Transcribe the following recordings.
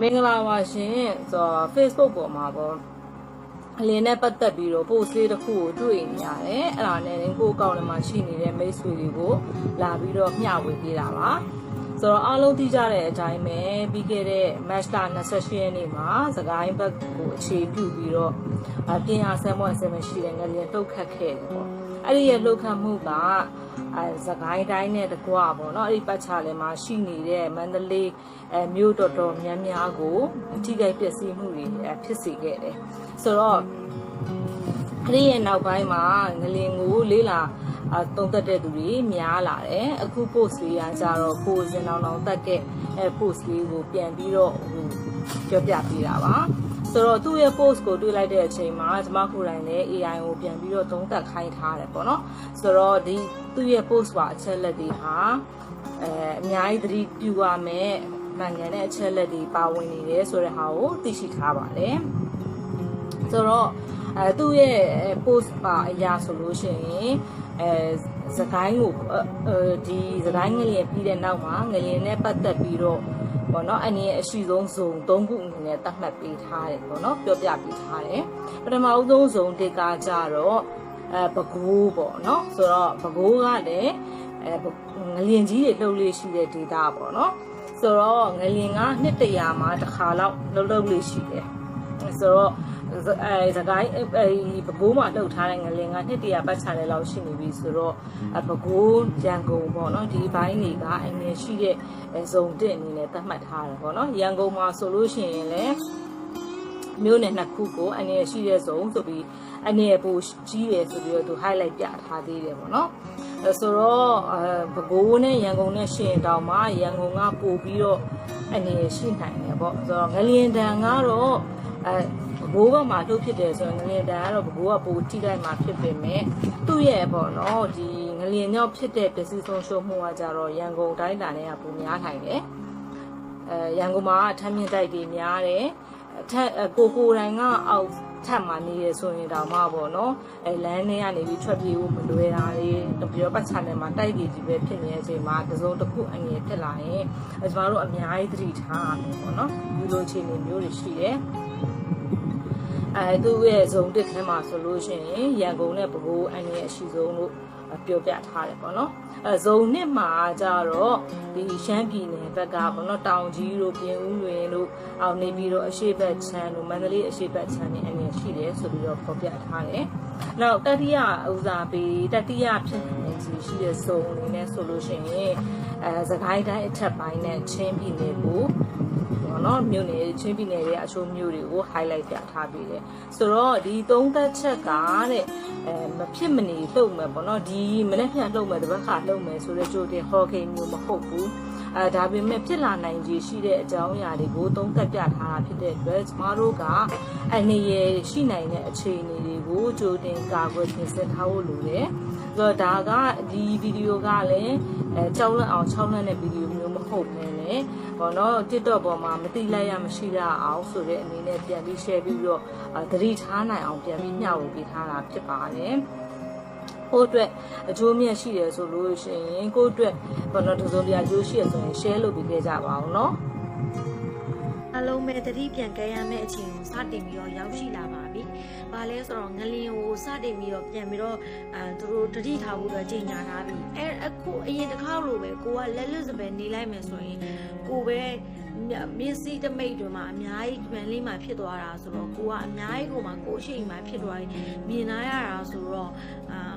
မင်္ဂလာပါရှင်ဆိုတော့ Facebook ပေါ်မှာပေါ့အလင်းနဲ့ပတ်သက်ပြီးတော့ post လေးတစ်ခုကိုတွေ့နေရတယ်အဲ့ဒါနဲ့ကိုယ့်အကောင့်ထဲမှာရှိနေတဲ့မိတ်ဆွေတွေကိုလာပြီးတော့မျှဝေပေးတာပါဆိုတော့အားလုံးသိကြတဲ့အတိုင်းပဲပြီးခဲ့တဲ့ match လ28ရက်နေ့မှာစကိုင်းဘက်ကိုအခြေပြုပြီးတော့အပြင်ဟာဆမ်မွန်ဆမ်မရှိတဲ့ငလျင်တုတ်ခတ်ခဲ့တယ်ပေါ့ အဲ့ဒီရဲ့လှုပ်ခတ်မှုကအဲစကိုင်းတိုင်းနဲ့တကွာပေါ့နော်အဲ့ဒီပတ်ချာလဲမှာရှိနေတဲ့မန္တလေးအဲမြို့တော်တော်များများကိုအထိခိုက်ပျက်စီးမှုတွေအဲဖြစ်စေခဲ့တယ်ဆိုတော့အဲ့ဒီရဲ့နောက်ပိုင်းမှာငလင်ကိုလေးလာအတုံးသက်တဲ့သူတွေများလာတယ်အခု post လေးကကြတော့ကိုစင်တောင်တောင်တက်တဲ့အဲ post လေးကိုပြန်ပြီးတော့ဟိုပြောပြပေးတာပါ ဆိုတော့သူ့ရဲ့ post ကိုတွေ့လိုက်တဲ့အချိန်မှာကျွန်မကိုယ်တိုင်လည်း AI ကိုပြန်ပြီးတော့သုံးသပ်ခိုင်းထားတယ်ပေါ့နော်ဆိုတော့ဒီသူ့ရဲ့ post ပါအချက်လက်တွေဟာအဲအများကြီးသတိပြုရမယ်မှန်ကန်တဲ့အချက်လက်တွေပါဝင်နေတယ်ဆိုတဲ့ဟာကိုသိရှိထားပါတယ်ဆိုတော့အဲသူ့ရဲ့ post ပါအရာဆိုလို့ရှိရင်အဲစကိုင်းကိုအဲဒီစကိုင်းငလျင်ပြီးတဲ့နောက်မှာငလျင်နဲ့ပတ်သက်ပြီးတော့ ပေါ့နော်အနေနဲ့အရှိဆုံးဇုံ၃ခုအနေနဲ့သတ်မှတ်ပေးထားတယ်ပေါ့နော်ပြောပြပေးထားတယ်ပထမအဦးဆုံးဇုံတစ်ကကြတော့အဲဘကိုးပေါ့နော်ဆိုတော့ဘကိုးကလည်းအဲငလျင်ကြီးတွေလှုပ်လေးရှိတဲ့ဒေတာပေါ့နော်ဆိုတော့ငလျင်ကနှစ်တရာမှာတစ်ခါလောက်လှုပ်လှုပ်လေးရှိတယ်ဆိုတော့ အဲစကိုင်းအဲဘကိုးမှာလှုပ်ထားတဲ့ငလင်ကနှစ်တရာပတ်ချာတဲ့လောက်ရှိနေပြီဆိုတော့ဘကိုးရန်ကုန်ပေါ့နော်ဒီဘိုင်းတွေကအငယ်ရှိတဲ့ဇုံတစ်အနေနဲ့သတ်မှတ်ထားတယ်ပေါ့နော်ရန်ကုန်မှာဆိုလို့ရှိရင်လည်းမြို့နယ်နှစ်ခုကိုအငယ်ရှိတဲ့ဇုံဆိုပြီးအငယ်ပိုကြီးတယ်ဆိုပြီးတော့သူ highlight ပြထားသေးတယ်ပေါ့နော်အဲဆိုတော့အဲပဲခူးနဲ့ရန်ကုန်နဲ့ရှင်တောင်မှာရန်ကုန်ကပို့ပြီးတော့အနေရှိနိုင်တယ်ပေါ့ဆိုတော့ငလျင်တန်ကတော့အဲ ဘိုးဘက်မှာလှုပ်ဖြစ်တယ်ဆိုရင်ငလျင်တန်ကတော့ဘိုးကပိုထိတိုင်းမှာဖြစ်ပေမဲ့သူ့ရဲ့ပေါ့နော်ဒီငလျင်ကြောင့်ဖြစ်တဲ့ပစ္စည်းဆုံးရှုံးမှုကကြတော့ရန်ကုန်တိုင်းတာနဲ့ကပိုများနိုင်တယ်အဲရန်ကုန်မှာထမ်းမြင့်တိုက်တွေများတယ်ထက်ကိုကိုတိုင်းကအောက်ထပ်မှာနေရဆိုရင်တောင်မှပေါ့နော်အဲလမ်းထဲကနေပြီးထွက်ပြေးဖို့မလွယ်တာတွေတပြတောပတ်ချာနယ်မှာတိုက်ကြီးကြီးပဲဖြစ်နေတဲ့အချိန်မှာတစုံတစ်ခုအငယ်ဖြစ်လာရင်ကျမတို့အများကြီးသတိထားရမယ်ပေါ့နော်ဒီလိုအခြေအနေမျိုးတွေရှိတယ် အဲသူ့ရဲ့ဇုံတစ်ထဲမှာဆိုလို့ရှိရင်ရန်ကုန်နဲ့ပဲခူးအန်ရဲ့အရှိဆုံးလို့ပြောပြထားတယ်ပေါ့နော်အဲဇုံနှစ်မှာကြတော့ဒီရှမ်းပြည်နယ်ဘက်ကပေါ့နော်တောင်ကြီးတို့ပြင်ဦးလွင်တို့အောင်နေပြီးတော့အရှိတ်ချမ်းတို့မန္တလေးအရှိတ်ချမ်းနေအနေရှိတယ်ဆိုပြီးတော့ဖော်ပြထားတယ်။နောက်တတိယဦးစားပေးတတိယဖြစ်နေကြီးရှိတဲ့ဇုံအနေနဲ့ဆိုလို့ရှိရင်အဲစကိုင်းတိုင်းအထက်ပိုင်းနဲ့ချင်းပြည်နယ်ကို ပေါ့နော်မြို့နယ်ချင်းပြည်နယ်ရဲ့အချို့မြို့တွေကို highlight ပြထားပေးတယ်ဆိုတော့ဒီသုံးသက်ချက်ကတဲ့အဲမဖြစ်မနေလှုပ်မယ်ပေါ့နော်ဒီမနေ့ပြန်လှုပ်မယ်တစ်ပတ်ခါလှုပ်မယ်ဆိုတဲ့ကြိုတင်ဟော်ကိန်းမျိုးမဟုတ်ဘူးအဲဒါပေမဲ့ဖြစ်လာနိုင်ခြေရှိတဲ့အကြောင်းအရာတွေကိုသုံးသပ်ပြထားတာဖြစ်တဲ့အတွက်ကျမတို့ကအနေရရှိနိုင်တဲ့အခြေအနေတွေကိုကြိုတင်ကာကွယ်ပြင်ဆင်ထားဖို့လိုတယ်ဆိုတော့ဒါက ဒီဗီဒီယိုကလည်းအဲကြောက်လန့်အောင်6လန့်တဲ့ဗီဒီယိုမျိုးမဟုတ်ဘဲနဲ့ဘောနော် TikTok ပေါ်မှာမတိလိုက်ရမရှိရအောင်ဆိုတဲ့အနေနဲ့ပြန်ပြီး share ပြီးတော့သတိထားနိုင်အောင်ပြန်ပြီးမျှဝေပေးထားတာဖြစ်ပါတယ်ကိုအတွက်အကျိုးမြတ်ရှိတယ်ဆိုလို့ရှိရင်ကိုအတွက်ဘောနော်တစုံတရာအကျိုးရှိရဆိုရင် share လုပ်ပေးခဲ့ကြပါအောင် နော်အလုံးမဲ့တတိပြန်ကဲရမယ့်အချိန်ကိုစတင်ပြီးတော့ရောက်ရှိလာပါပြီ။ဘာလဲဆိုတော့ငလင်ကိုစတင်ပြီးတော့ပြန်ပြီးတော့အဲသူတို့တတိထားဖို့တော့ချိန်ညာထားပြီ။အဲအခုအရင်တစ်ခါလိုပဲကိုကလက်လွတ်စပယ်နေလိုက်မယ်ဆိုရင်ကိုပဲမျက်စိတမိတ်တွေမှာအများကြီးဗန်လေးမှာဖြစ်သွားတာဆိုတော့ကိုကအများကြီးကိုမှကိုအရှိန်မှာဖြစ်သွားပြီးမြင်လာရတာဆိုတော့အာ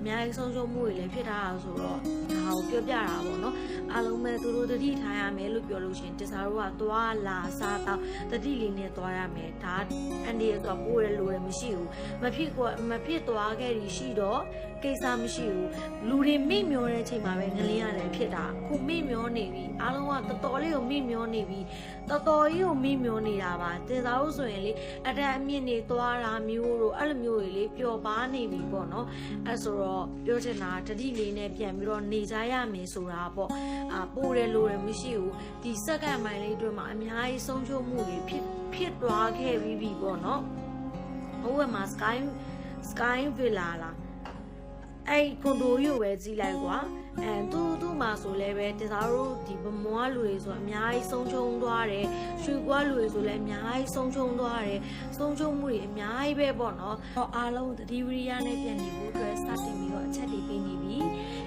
အများကြီးဆုံးရှုံးမှုတွေလည်းဖြစ်ထားတာဆိုတော့ဒါကိုပြောပြတာပေါ့နော်အားလုံးပဲသူတို့တတိထားရမယ်လို့ပြောလို့ရှိရင်တစားတို့ကသွားလာစားတော့တတိလေးနဲ့သွားရမယ်ဒါအန်ဒီဆိုပိုးရလို့လည်းမရှိဘူးမဖြစ်ကမဖြစ်သွားခဲ့ရရှိတော့ကိစ္စမရှိဘူးလူတွေမိမျောတဲ့ချိန်မှာပဲငလင်းရတယ်ဖြစ်တာခုမိမျောနေပြီအားလုံးကတော်တော်လေးကိုမိမျောနေပြီတော်တော်ကြီးကိုမိမျောနေတာပါတင်စားလို့ဆိုရင်လေအတန်အမြင့်နေသွားတာမျိုးတို့အဲ့လိုမျိုးတွေလေပျော်ပါနေပြီပေါ့နော်အဲ့ဆိုတော့ပြောချင်တာတတိလေးနဲ့ပြန်ပြီးတော့နေကြရမယ်ဆိုတာပေါ့အာပိုးတယ်လို့လည်းမရှိဘူးဒီစက္ကန့်ပိုင်းလေးအတွင်းမှာအများကြီးဆုံးရှုံးမှုတွေဖြစ်ဖြစ်သွားခဲ့ပြီးပြီပေါ့နော်ဟိုဘက်မှာ sky sky villa လား အဲ့ကွန်ဒိုရီကိုပဲကြီးလိုက်ကွာ အဲသူသူမှာဆိုလည်းပဲတစားတို့ဒီဗမွားလူတွေဆိုအများကြီးဆုံးချုံသွားတယ်ရွှေကွားလူတွေဆိုလည်းအများကြီးဆုံးချုံသွားတယ်ဆုံးချုံမှုတွေအများကြီးပဲပေါ့နော်တော့အားလုံးသတိဝိရိယနဲ့ပြန်နေဖို့အတွက်စတင်ပြီးတော့အချက်တွေပေးနေပြီ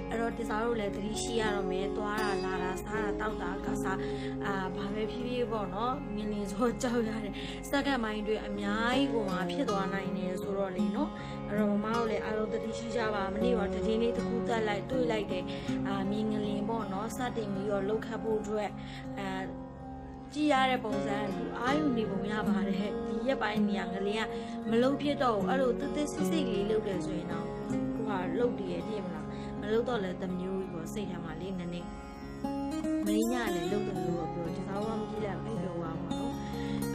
အဲ့တော့တစားတို့လည်းသတိရှိရတော့မယ်သွားတာလာတာစားတာတောက်တာကစားအာဘာပဲဖြစ်ဖြစ်ပေါ့နော်ငင်းနေဆိုကြောက်ရတယ်စက္ကန့်ပိုင်းတွေအများကြီးကိုမှဖြစ်သွားနိုင်တယ်ဆိုတော့လေနော်အဲ့တော့မမတို့လည်းအားလုံးတတိရှိကြပါမနေ့ကတည်င်းလေးတစ်ခုတက်လိုက်တွေ့လိုက်တယ်အာမြင်ငလင်ပေါ့နော်စတင်ပြီးတော့လှုပ်ခတ်ဖို့အတွက်အဲကြည့်ရတဲ့ပုံစံလူအာယုန်နေပုံရပါတယ်ဒီရက်ပိုင်းနေရငလင်ကမလှုပ်ဖြစ်တော့ဘူးအဲ့လိုတစ်တစ်စစ်စစ်လေးလှုပ်တယ်ဆိုရင်တော့ကိုကလှုပ်တည်ရတည်မလားမလှုပ်တော့လည်းတမျိုးကြီးပေါ့စိတ်ထဲမှာလေးနည်းနည်းမင်းညလည်းလှုပ်တယ်လို့ပြောဒီသောကမကြည့်လိုက်အဲ့လိုပါပေါ့နော်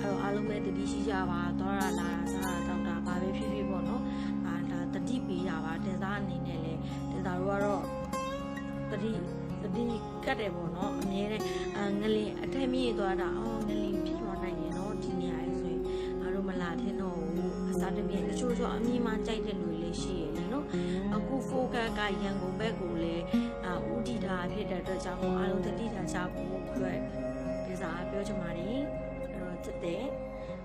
အဲ့တော့အားလုံးပဲတတိရှိကြပါတော့ရလာတာစားတာတောက်တာဘာပဲဖြစ်ဖြစ်ပေါ့နော်အာဒါတတိပေးတာပါတင်သားအနေနဲ့လည်းတင်သားတို့ကတော့ တတိတတိကတ်တယ်ပေါ့နော်အမြဲတမ်းအာငလင်အထက်မြင့်သွားတာအော်ငလင်ဖြစ်သွားနိုင်တယ်နော်ဒီနေရာလေးဆိုရင်အားတို့မလာထင်းတော့ဘူးအစားတပြည့်တချို့ဆိုအမြင်မှကြိုက်တဲ့လူတွေလည်းရှိရလေနော်အခုဖိုကတ်ကရန်ကုန်ဘက်ကိုလည်းအာဥတီတာဖြစ်တဲ့အတွက်ကြောင့်အားလုံးတတိထားကြဖို့အတွက်ဒီစားပြောချင်ပါတယ်အဲ့တော့တက်တဲ့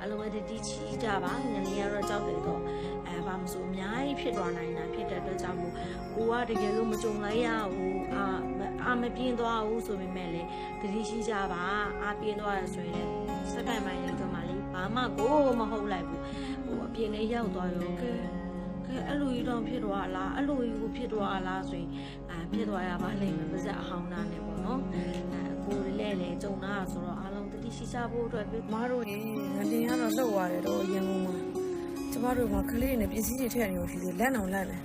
အလုံးဝတတိချီကြပါငလင်ကတော့ကြောက်တယ်တော့ အဲဘာမဆိုအများကြီးဖြစ်သွားနိုင်တာဖြစ်တဲ့အတွက်ကြောင့်မို့ကိုကတကယ်လို့မကြုံလိုက်ရဘူးအာမအာမပြင်းသွားဘူးဆိုပေမဲ့လေတတိရှိကြပါအာပြင်းသွားရဆိုရင်လည်းစက္ကန့်ပိုင်းလေးတော့မှလေဘာမှကိုမဟုတ်လိုက်ဘူးဟိုအပြင်းလေးရောက်သွားရောကဲကဲအဲ့လိုကြီးတော့ဖြစ်သွားလားအဲ့လိုကြီးကိုဖြစ်သွားလားဆိုရင်အာဖြစ်သွားရပါလိမ့်မယ်ပါဇက်အဟောင်းသားနဲ့ပေါ့နော်အဲကိုလည်းလေကြုံတာဆိုတော့အားလုံးတတိရှိကြဖို့အတွက်ပြောမတို့ရေငလင်ကတော့လှုပ်ရတယ်တော့ရန်ကုန်မှာ ကျမတို့ကကလေးနဲ့ပစ္စည်းတွေထည့်နေလို့ရှိသေးလက်အောင်လက်တယ်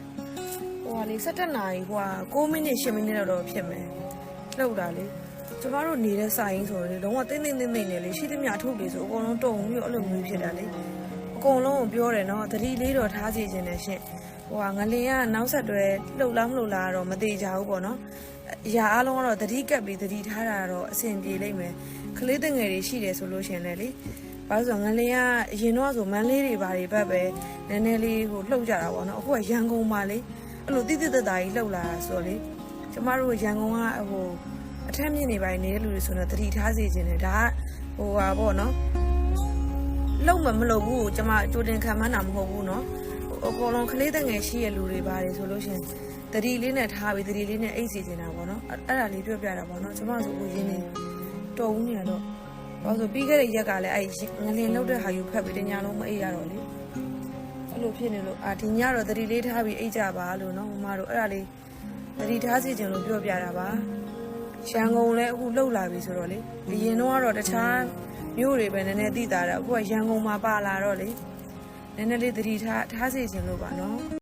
ဟိုဟာလေ17နာရီဟိုဟာ6မိနစ်10မိနစ်တော့ဖြစ်မယ်လှုပ်တာလေကျမတို့နေတဲ့စာရင်းဆိုတော့လေလုံးဝတင်းတင်းတင်းတင်းနဲ့လေရှိသမျှအထုပ်တွေဆိုအကုန်လုံးတုံပြီးတော့အဲ့လိုမျိုးဖြစ်တာလေအကုန်လုံးကိုပြောတယ်နော်သတိလေးတော့ထားစီခြင်းနဲ့ရှင့်ဟိုဟာငလင်ကနောက်ဆက်တွဲလှုပ်လားမလှုပ်လားတော့မသေးကြဘူးပေါ့နော်အရာအလုံးကတော့သတိကပ်ပြီးသတိထားတာတော့အဆင်ပြေလိမ့်မယ်ကလေးတငယ်တွေရှိတယ်ဆိုလို့ရှရင်လေလေ ဘာလို့ဆိုငလင်ကအရင်တော့ဆိုမန်းလေးတွေဘာတွေဘက်ပဲနည်းနည်းလေးဟိုလှုပ်ကြတာပေါ့နော်အခုကရန်ကုန်မှာလေအဲ့လိုတိတိတတ်တာကြီးလှုပ်လာတာဆိုတော့လေကျမတို့ရန်ကုန်ကဟိုအထက်မြင့်နေပိုင်းနေတဲ့လူတွေဆိုတော့တတိထားစီခြင်းတယ်ဒါကဟိုဟာပေါ့နော်လှုပ်မမလှုပ်ဘူးကျမကြိုတင်ခံမှန်းတာမဟုတ်ဘူးနော်ဟိုအကုန်လုံးကလေးတငယ်ရှိရဲ့လူတွေပါတယ်ဆိုလို့ရှရင်တတိလေးနဲ့ထားပြီးတတိလေးနဲ့အိတ်စီနေတာပေါ့နော်အဲ့အဲ့ဒါလေးပြောပြတာပေါ့နော်ကျမဆိုကိုရင်းနေတော်ဦးနေရတော့ ဘာလို့ဆိုပြီးခဲ့တဲ့ရက်ကလည်းအဲ့ငလင်လောက်တဲ့ဟာယူဖက်ပြီးတညာလုံးမအိပ်ရတော့လေအဲ့လိုဖြစ်နေလို့အာဒီညတော့သတိလေးထားပြီးအိပ်ကြပါလို့နော်မမတို့အဲ့ဒါလေးသတိထားစီခြင်းလို့ပြောပြတာပါရန်ကုန်လည်းအခုလှုပ်လာပြီဆိုတော့လေအရင်တော့ကတော့တခြားမြို့တွေပဲနည်းနည်းသိတာတော့အခုကရန်ကုန်မှာပါလာတော့လေနည်းနည်းလေးသတိထားထားစီခြင်းလို့ပါနော်